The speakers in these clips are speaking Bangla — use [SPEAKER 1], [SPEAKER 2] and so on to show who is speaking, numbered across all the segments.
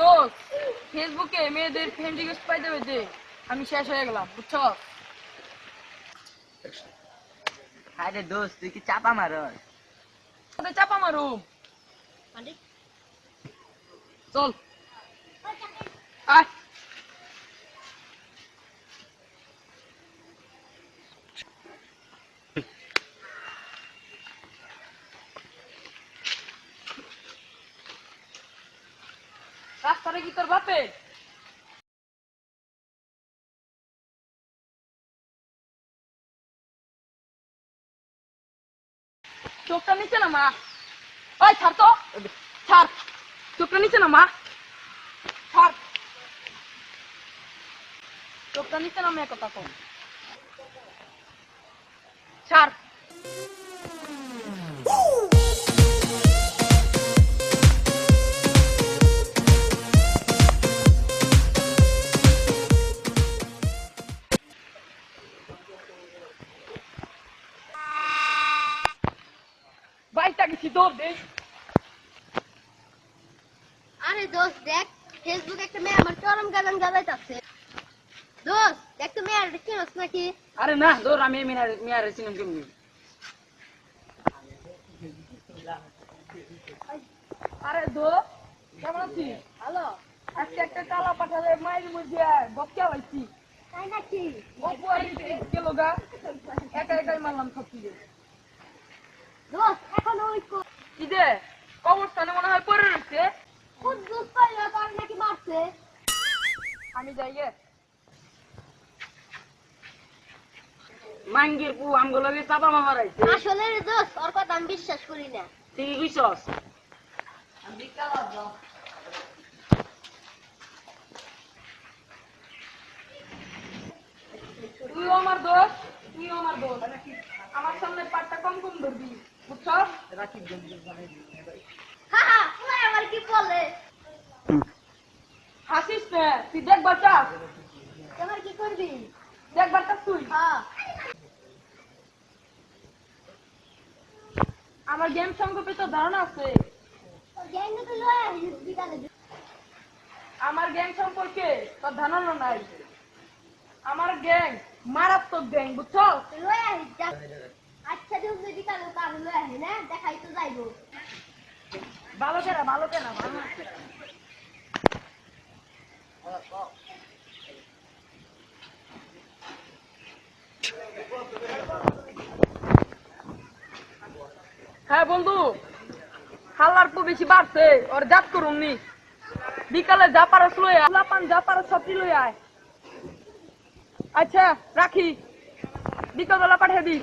[SPEAKER 1] দোস্ত ফেসবুকে মেয়েদের ফ্রেন্ড রিকোয়েস্ট পাই দেবে যে আমি শেষ হয়ে গেলাম বুঝছ?
[SPEAKER 2] আরে দোস্ত তুই কি চাপা মারস?
[SPEAKER 1] চাপা মারু। চল। আয়। রাস্তাটা কি তোর বাপে? চোখটা নিচে না, মা? ওই, ছাড় তো। ছাড়। চোখটা নিচে না, মা? ছাড়। চোখটা নিচে নামে কথা কম ছাড়। গেছি দে।
[SPEAKER 3] আরে দোস্ত দেখ ফেসবুক একটা মেয়ে আমার চরম গালান গালাইতাছে দোস্ত দেখ তো মেয়ের চিনস নাকি?
[SPEAKER 1] আরে না দৌড় আমি মিনার মিয়ার চিনেন কেমনি? আরে দো কেমন আছিস?
[SPEAKER 3] হ্যালো
[SPEAKER 1] আজকে একটা কালা পাঠালে মায়ের মধ্যে বক্কা হয়েছি
[SPEAKER 3] তাই নাকি?
[SPEAKER 1] গপু আর গেল গা। একা একাই মারলাম সব কিছু
[SPEAKER 3] দোস্ত এখন ওই কো-
[SPEAKER 1] যে? কবরস্থানে মনে হয় পড়ে রয়েছে।
[SPEAKER 3] খুব পাইলো তার নাকি মারছে
[SPEAKER 1] আমি যাই গে।
[SPEAKER 2] মাঙ্গির পু আমগুলো চাপা মামা
[SPEAKER 3] আসলে রে দোস্ত ওর কথা আমি বিশ্বাস করি না।
[SPEAKER 2] তুই কি কইছস?
[SPEAKER 1] তুইও আমার দোষ তুইও আমার দোষ আমার সামনে পাটটা কম কম ধরবি বুঝছ
[SPEAKER 3] আমার কি বলে?
[SPEAKER 1] হাসিস না তুই দেখ বাচ্চা।
[SPEAKER 3] তোমার কি করবি?
[SPEAKER 1] দেখ বাচ্চা তুই। আমার গেম সম্পর্কে তো ধারণা আছে। আমার গ্যাং সম্পর্কে তোর ধারণা নাই। আমার গ্যাং মারাত্মক গ্যাং বুঝছ?
[SPEAKER 3] আচ্ছা দিন বিকালে কার লয় আসি না, দেখাই তো যাইবো।
[SPEAKER 1] ভালো কেনা ভালো কেনা ভালো হ্যাঁ বন্ধু হাল্লার পু বেশি বাড়ছে, ওর জাত করুন নি। বিকালে যা পারস লই আয় যা পারস সবটি লই আয়। আচ্ছা রাখি। বিকালবেলা পাঠিয়ে দিস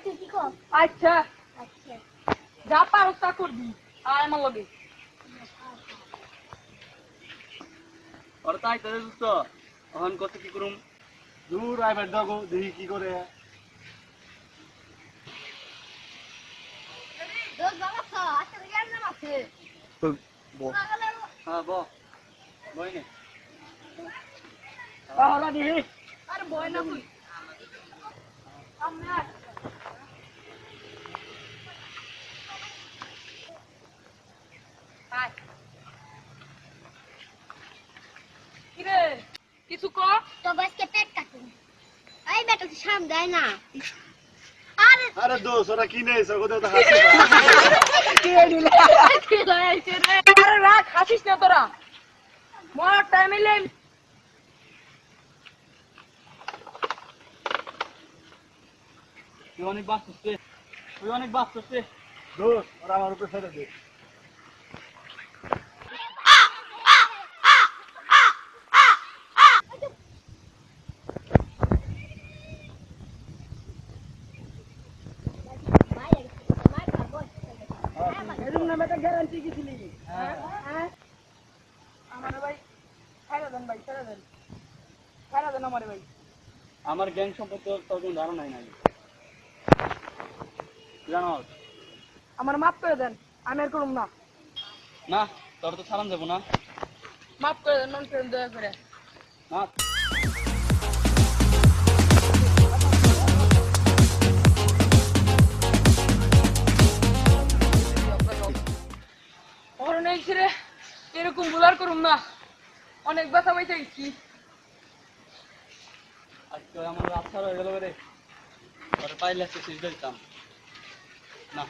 [SPEAKER 3] তুই কি কর?
[SPEAKER 1] আচ্ছা।
[SPEAKER 3] আচ্ছা।
[SPEAKER 1] যা পারস তা করবি আর আমার লগে।
[SPEAKER 2] তাই তো দোস্ত অহন কত কি করুম?
[SPEAKER 4] দূর আইবার দাগো দেখি কি করে।
[SPEAKER 3] দোস বাবা ছ আচ্ছা জ্ঞান আছে? আর-
[SPEAKER 2] হ্যাঁ ব বই নে
[SPEAKER 1] তাহলে দিহি আরে বয় না আমার আয় কিরে কিছু ক
[SPEAKER 3] তো বাসকে পেট কাটুন এই বেটা তুই সাম দেয় না। আরে
[SPEAKER 4] আরে দোষ ওরা কি নেই ওদের তো হাসি।
[SPEAKER 1] আরে রাখ হাসিস না তোরা। মরার টাইম এলে
[SPEAKER 2] তুই অনেক বাঁচছিস তুই অনেক রে।
[SPEAKER 4] দোষ ওরা আমার উপরে ছেড়ে দে
[SPEAKER 1] নামে একটা গ্যারান্টি গেছিলি। হ্যাঁ। আমার ভাই ছেড়ে দেন ভাই ছেড়ে দেন। ছেড়ে দেন আমার ভাই।
[SPEAKER 2] আমার গ্যাং সম্পর্কে তোর কোনো ধারণাই নাই। জানো
[SPEAKER 1] আমার মাফ করে দেন আমি আর করুম না।
[SPEAKER 2] না তোর তো সালাম দেবো না।
[SPEAKER 1] মাফ করে দেন নন ফ্রেন্ড দয়া করে।
[SPEAKER 2] না
[SPEAKER 1] এই এরকম বুলার করুম না। অনেক ব্যথা পাইতে গেছি
[SPEAKER 2] আজকে আমার রাস্তা ছাড়া হয়ে গেল রে। পরে পাইলে দিতাম না।